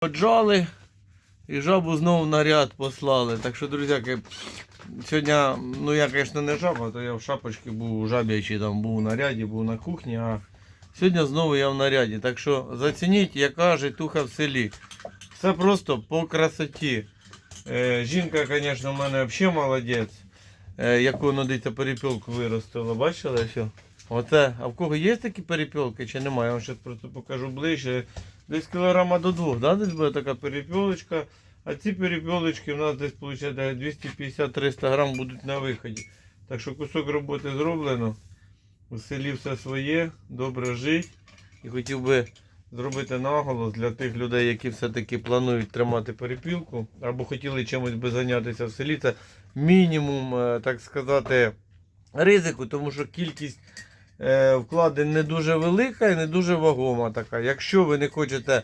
Поджали і жабу знову на ряд послали. Так що, друзяки, сьогодні, ну я, звісно, не жаба, то я в шапочці був жаб'ячий, там був у наряді, був на кухні, а сьогодні знову я в наряді. Так що зацініть, яка житуха в селі. Все просто по красоті. Е, жінка, звісно, в мене взагалі молодець. Е, яку надиться перепілку виростила. Бачили все? Оце. А в кого є такі перепілки чи немає? Я вам зараз просто покажу ближче. Десь кілограма до двох, да? десь буде така перепілочка. А ці перепілочки у нас десь виходить 250-300 грам будуть на виході. Так що кусок роботи зроблено. У селі все своє, добре жить. І хотів би зробити наголос для тих людей, які все-таки планують тримати перепілку, або хотіли чимось би зайнятися в селі. Це мінімум, е, так сказати, ризику, тому що кількість вкладень не дуже велика і не дуже вагома така. Якщо ви не хочете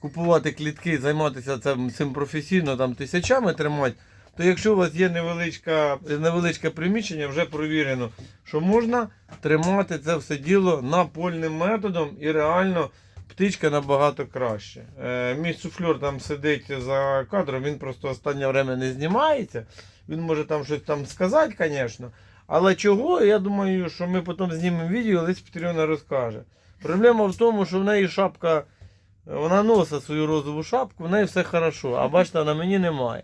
купувати клітки, займатися цим, цим професійно, там тисячами тримати, то якщо у вас є невеличка, невеличке приміщення, вже провірено, що можна тримати це все діло напольним методом і реально птичка набагато краще. Е, мій суфльор там сидить за кадром, він просто останнє время не знімається. Він може там щось там сказати, звісно. Але чого, я думаю, що ми потім знімемо відео, Лесь Петрівна розкаже. Проблема в тому, що в неї шапка, вона носить свою розову шапку, в неї все хорошо, а бачите, на мені немає.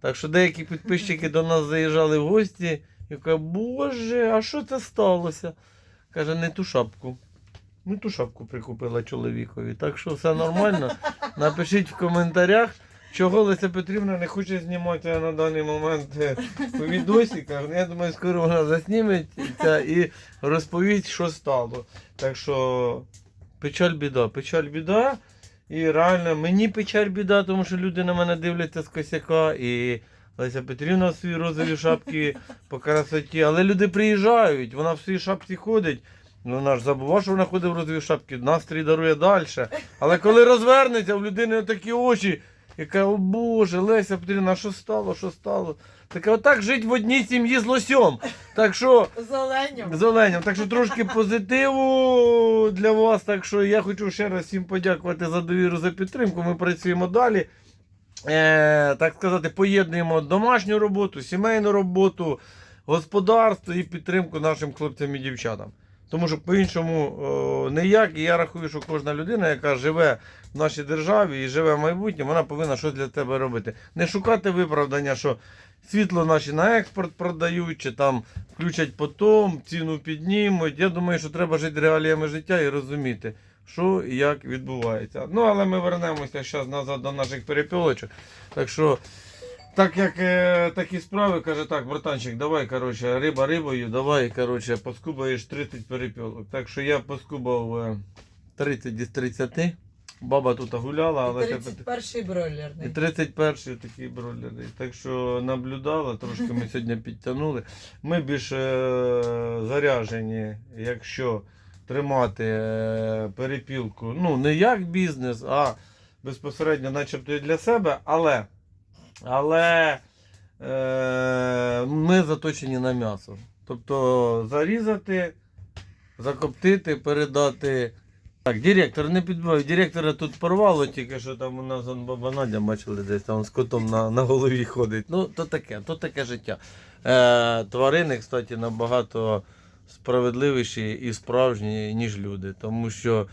Так що деякі підписчики до нас заїжджали в гості і кажуть, боже, а що це сталося? Каже, не ту шапку. Не ту шапку прикупила чоловікові. Так що все нормально. Напишіть в коментарях, чого Леся Петрівна не хоче знімати на даний момент е, по відосиках. Ну, Я думаю, скоро вона засніметься і розповість, що стало. Так що печаль біда, печаль біда. І реально мені печаль біда, тому що люди на мене дивляться з косяка. І Леся Петрівна в своїй розовій шапці по красоті. Але люди приїжджають, вона в своїй шапці ходить. Ну, вона ж забуває, що вона ходить в розовій шапці, настрій дарує далі. Але коли розвернеться, в людини такі очі, яка, о Боже, Леся Петрівна, що стало, що стало? Таке отак жить в одній сім'ї з лосьом. Так що З оленем. з оленем. Так що трошки позитиву для вас. Так що я хочу ще раз всім подякувати за довіру, за підтримку. Ми працюємо далі. Е, так сказати, поєднуємо домашню роботу, сімейну роботу, господарство і підтримку нашим хлопцям і дівчатам. Тому що по-іншому о, ніяк. І я рахую, що кожна людина, яка живе в нашій державі і живе в майбутньому, вона повинна щось для тебе робити. Не шукати виправдання, що світло наші на експорт продають, чи там включать потом, ціну піднімуть. Я думаю, що треба жити реаліями життя і розуміти, що і як відбувається. Ну, але ми вернемося зараз назад до наших перепілочок. Так що, так як е, такі справи, каже так, братанчик, давай, коротше, риба рибою, давай, коротше, поскубаєш 30 перепілок. Так що я поскубав е, 30 із 30. Баба тут гуляла, але це 31-й і 31-й такий бройлерний. Так що наблюдала, трошки ми сьогодні підтягнули. Ми більш е, заряжені, якщо тримати е, перепілку, ну не як бізнес, а безпосередньо начебто і для себе, але, але е, ми заточені на м'ясо. Тобто зарізати, закоптити, передати. Так, директор не підбивай. Директора тут порвало, тільки що там у нас он баба Надя бачили десь там з котом на, на голові ходить. Ну, то таке, то таке життя. Е, тварини, кстати, набагато справедливіші і справжні, ніж люди. Тому що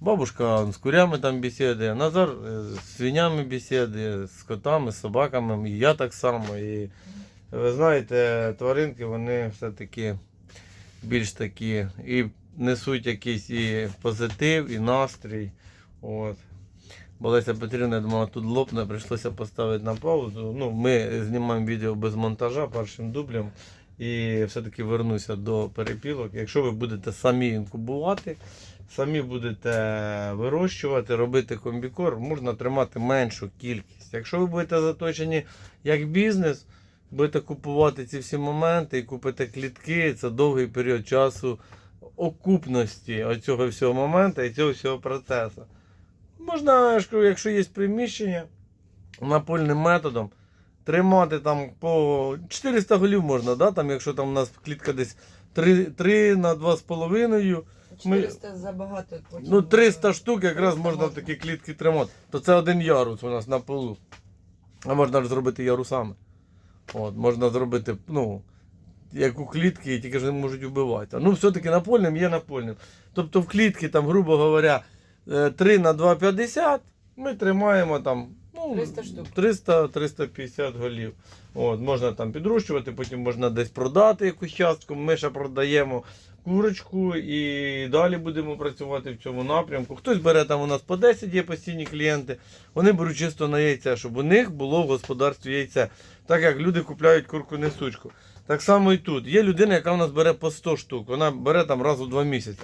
бабушка з курями там бесідує, Назар е, з свинями бесідує, з котами, з собаками, і я так само. І ви знаєте, тваринки вони все-таки більш такі і несуть якийсь і позитив, і настрій. От. Бо Леся Петрівна думала, тут лопне, прийшлося поставити на паузу. Ну, ми знімаємо відео без монтажа першим дублем. І все-таки вернуся до перепілок. Якщо ви будете самі інкубувати, самі будете вирощувати, робити комбікор, можна тримати меншу кількість. Якщо ви будете заточені як бізнес, будете купувати ці всі моменти і купите клітки, це довгий період часу окупності цього всього моменту і цього всього процесу. Можна, якщо є приміщення напольним методом, тримати там по 400 голів можна, да? там, якщо там у нас клітка десь 3, 3 на 2,5, Ми- 400 забагато. Ну, 300 буде. штук якраз можна в такі клітки тримати. То це один ярус у нас на полу. А можна ж зробити ярусами. От, можна зробити, ну, як у клітки, тільки ж не можуть вбивати. Ну, все-таки напольним є напольним. Тобто в клітки, там, грубо говоря, е, 3 на 2,50 ми тримаємо там. Ну, 300 штук. 300-350 голів. От, можна там підрощувати, потім можна десь продати якусь частку. Ми ще продаємо курочку і далі будемо працювати в цьому напрямку. Хтось бере там у нас по 10 є постійні клієнти. Вони беруть чисто на яйця, щоб у них було в господарстві яйце. Так як люди купляють курку несучку. Так само і тут. Є людина, яка у нас бере по 100 штук. Вона бере там раз у 2 місяці.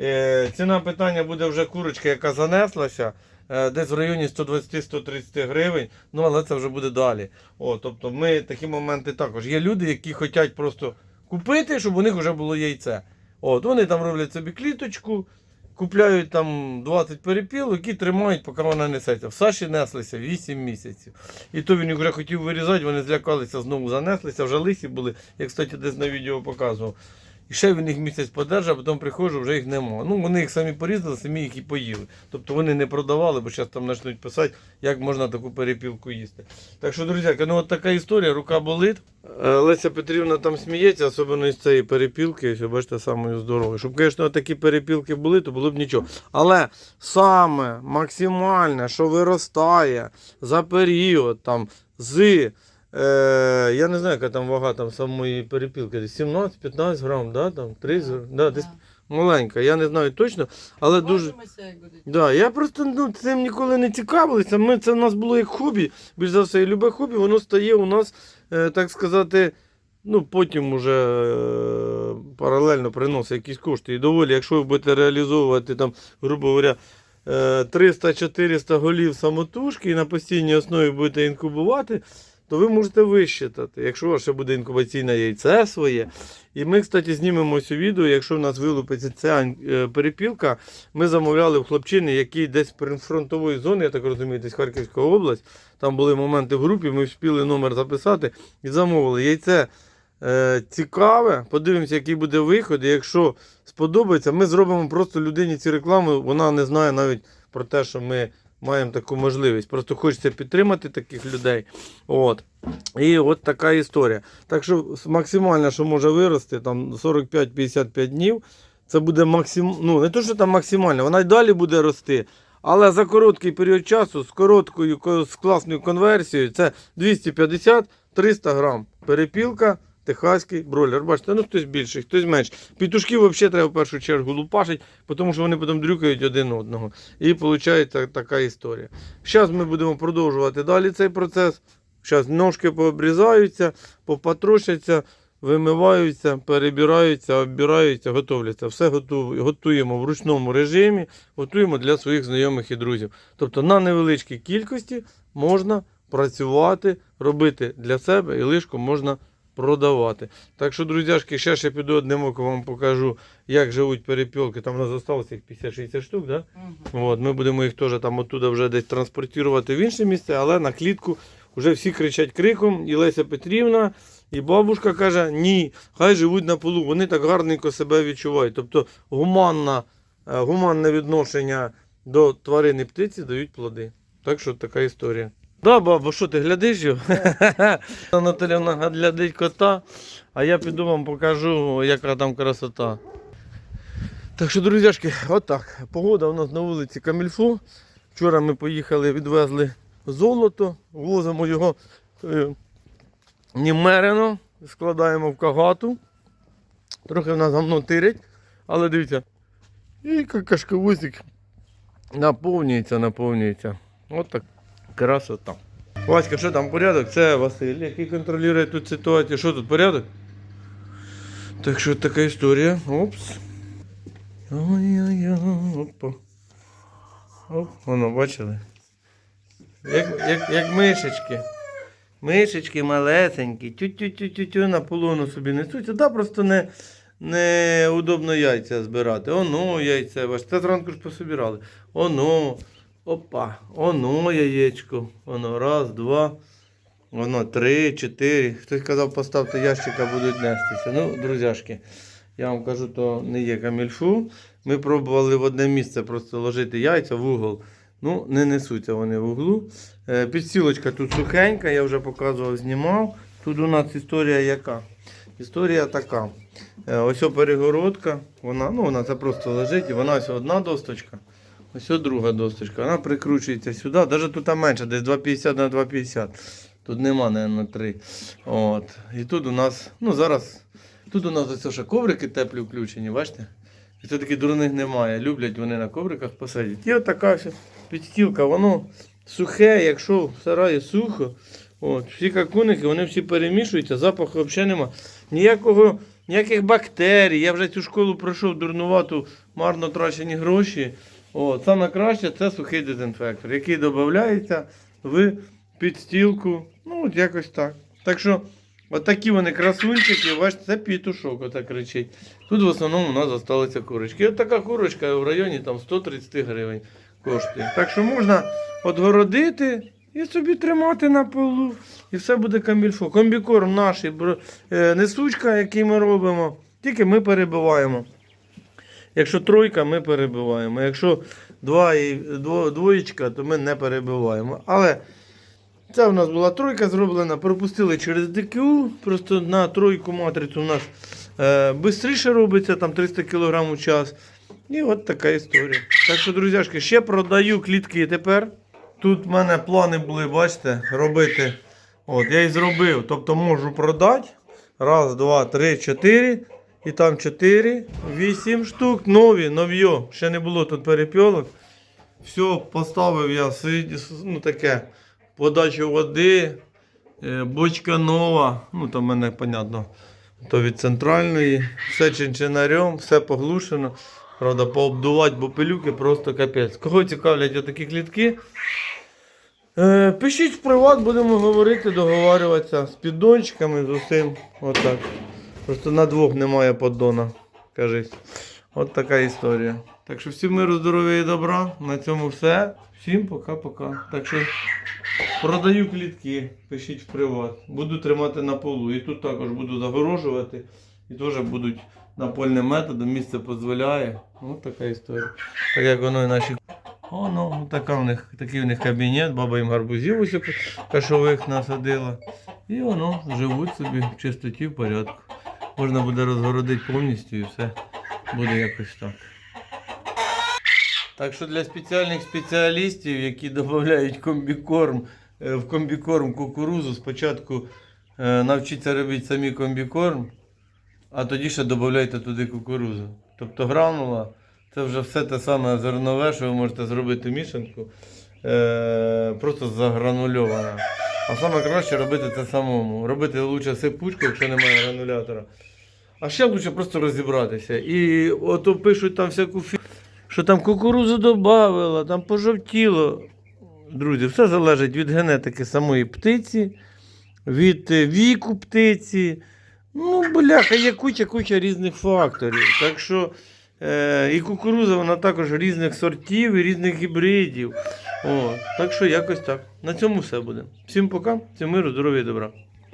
Е, ціна питання буде вже курочка, яка занеслася. е, Десь в районі 120-130 гривень, ну але це вже буде далі. О, тобто ми такі моменти також. Є люди, які хочуть просто купити, щоб у них вже було яйце. От, вони там роблять собі кліточку, купляють там 20 перепілок і тримають, поки вона несеться. В Саші неслися 8 місяців. І то він вже хотів вирізати, вони злякалися, знову занеслися, вже лисі були, я, кстати, десь на відео показував. І ще він їх місяць подержав, а потім приходжу, вже їх нема. Ну, вони їх самі порізали, самі їх і поїли. Тобто вони не продавали, бо зараз там почнуть писати, як можна таку перепілку їсти. Так що, друзі, ну от така історія, рука болить. Е, Леся Петрівна там сміється, особливо із цієї перепілки, ось, бачите, самою здоровою. Щоб, звісно, такі перепілки були, то було б нічого. Але саме максимальне, що виростає за період там, з. Е, я не знаю, яка там вага там самої перепілки. 17-15 грам, да? там, 30 грам, да, десь маленька. Я не знаю точно, але дуже. Да, я просто ну, цим ніколи не цікавився. Ми, це в нас було як хобі. Більш за все, і любе хобі, воно стає у нас, е, так сказати, ну, потім уже е, паралельно приносить якісь кошти. І доволі, якщо ви будете реалізовувати там, грубо говоря, е, 300-400 голів самотужки і на постійній основі будете інкубувати, то ви можете вищитати, якщо у вас ще буде інкубаційне яйце своє. І ми, кстати, знімемо цю відео, якщо в нас вилупиться ця е, перепілка, ми замовляли в хлопчини, який десь фронтової зони, я так розумію, десь Харківська область. Там були моменти в групі, ми встигли номер записати і замовили. Яйце е, цікаве, подивимося, який буде виход. І якщо сподобається, ми зробимо просто людині ці реклами. Вона не знає навіть про те, що ми маємо таку можливість. Просто хочеться підтримати таких людей. От. І от така історія. Так що максимально, що може вирости, там 45-55 днів, це буде максим... ну не то, що там максимально, вона й далі буде рости. Але за короткий період часу з короткою, з класною конверсією, це 250-300 грам. Перепілка, техаський бройлер. Бачите, ну хтось більший, хтось менший. Петушків взагалі треба в першу чергу лупашить, тому що вони потім дрюкають один одного. І виходить така історія. Зараз ми будемо продовжувати далі цей процес. Зараз ножки пообрізаються, попатрушаться, вимиваються, перебираються, оббираються, готовляться. Все готуємо в ручному режимі, готуємо для своїх знайомих і друзів. Тобто на невеличкій кількості можна працювати, робити для себе і лишку можна продавати. Так що, друзяшки, ще я піду одним оком вам покажу, як живуть перепілки. Там у нас залишилося їх 50-60 штук, да? Мгм. От, ми будемо їх теж там оттуда вже десь транспортувати в інше місце, але на клітку вже всі кричать криком. І Леся Петрівна, і бабушка каже, ні, хай живуть на полу. Вони так гарненько себе відчувають. Тобто гуманна, е, гуманне відношення до тварин і птиці дають плоди. Так що така історія. Да, баба, що ти глядиш його? Анатоліївна глядить кота, а я піду вам покажу, яка там красота. Так що, друзяшки, отак. Погода у нас на вулиці Камільфо. Вчора ми поїхали, відвезли золото, возимо його е, німерено, складаємо в кагату. Трохи в нас гамно тирять, але дивіться, і кашковузик наповнюється, наповнюється. От так красота. Васька, що там порядок? Це Василь, який контролює тут ситуацію. Що тут порядок? Так що така історія. Опс. Ой-ой-ой, опа. Оп, воно, бачили? Як, як, як мишечки. Мишечки малесенькі, тю-тю-тю-тю-тю на полону собі несуться. Да, просто не, не удобно яйця збирати. Оно ваше. Це зранку ж пособирали. Оно. Опа, оно яєчко. Воно раз, два. Воно три, чотири. Хтось казав, поставте ящика, будуть нестися. Ну, друзяшки. Я вам кажу, то не є камільфу. Ми пробували в одне місце просто ложити яйця в угол. Ну, не несуться вони в углу. Е, Підстілочка тут сухенька, я вже показував, знімав. Тут у нас історія яка? Історія така. Е, Ось перегородка, вона, ну, вона це просто лежить, і вона ось одна досточка, ось друга досточка. Вона прикручується сюди, навіть тут менше, десь 2,50 на 2,50. Тут нема, на 3. От. І тут у нас, ну зараз, тут у нас ось ще коврики теплі включені, бачите? І це таких дурних немає. Люблять вони на ковриках посадять. І от така підстілка, воно сухе, якщо в сараї сухо. От, всі какуники, вони всі перемішуються, запаху взагалі нема. Ніякого, ніяких бактерій. Я вже цю школу пройшов дурнувату, марно трачені гроші. От, саме краще це сухий дезінфектор, який додається в підстілку. Ну, от якось так. Так що, от такі вони красунчики, бачите, це пітушок, отак кричить. Тут в основному у нас залишилися курочки. І от така курочка в районі там 130 гривень коштує. Так що можна отгородити і собі тримати на полу. І все буде комбільфо. Комбікорм наш, е, несучка, який ми робимо, тільки ми перебиваємо. Якщо тройка, ми перебиваємо. Якщо два і, двоєчка, то ми не перебиваємо. Але це в нас була тройка зроблена, пропустили через ДКУ. Просто на тройку матрицю у нас е, швидше робиться, там 300 кг у час. І от така історія. Так що, друзяшки, ще продаю клітки тепер. Тут в мене плани були, бачите, робити. От, я і зробив. Тобто можу продати. Раз, два, три, чотири. І там чотири, вісім штук. Нові, нов'йо. Ще не було тут перепілок. Все, поставив я ну, таке. Подачу води, е, бочка нова. Ну, там мене, понятно, то від центральної. Все чинчинарем, все поглушено. Правда, пообдувати, бо пилюки просто капець. Кого цікавлять отакі клітки? Е, пишіть в приват, будемо говорити, договарюватися з піддончиками, з усім. Отак. Просто на двох немає поддона. Кажись. От така історія. Так що всім миру, здоров'я і добра. На цьому все. Всім пока-пока. Так що продаю клітки, пишіть в приват. Буду тримати на полу. І тут також буду загорожувати. І теж будуть напольним методом, місце дозволяє. Ось така історія. Так як воно і наші. О, ну, така в них, такий в них кабінет, баба їм гарбузів ось кашових насадила. І воно живуть собі в чистоті, в порядку. Можна буде розгородити повністю і все буде якось так. Так що для спеціальних спеціалістів, які додають комбікорм, е, в комбікорм кукурузу, спочатку е, навчіться робити самі комбікорм, а тоді ще додайте туди кукурузу. Тобто гранула це вже все те саме зернове, що ви можете зробити мішанку, е, просто загранульована. А саме краще робити це самому. Робити лучше сипучку, якщо немає гранулятора. А ще лучше просто розібратися. І ото пишуть там всяку фі... що там кукурузу додавила, там пожовтіло. Друзі, все залежить від генетики самої птиці, від е, віку птиці. Ну, бляха, є куча-куча різних факторів. Так що і кукуруза вона також різних сортів і різних гібридів. О, так що якось так. На цьому все буде. Всім пока, всім миру, здоров'я і добра.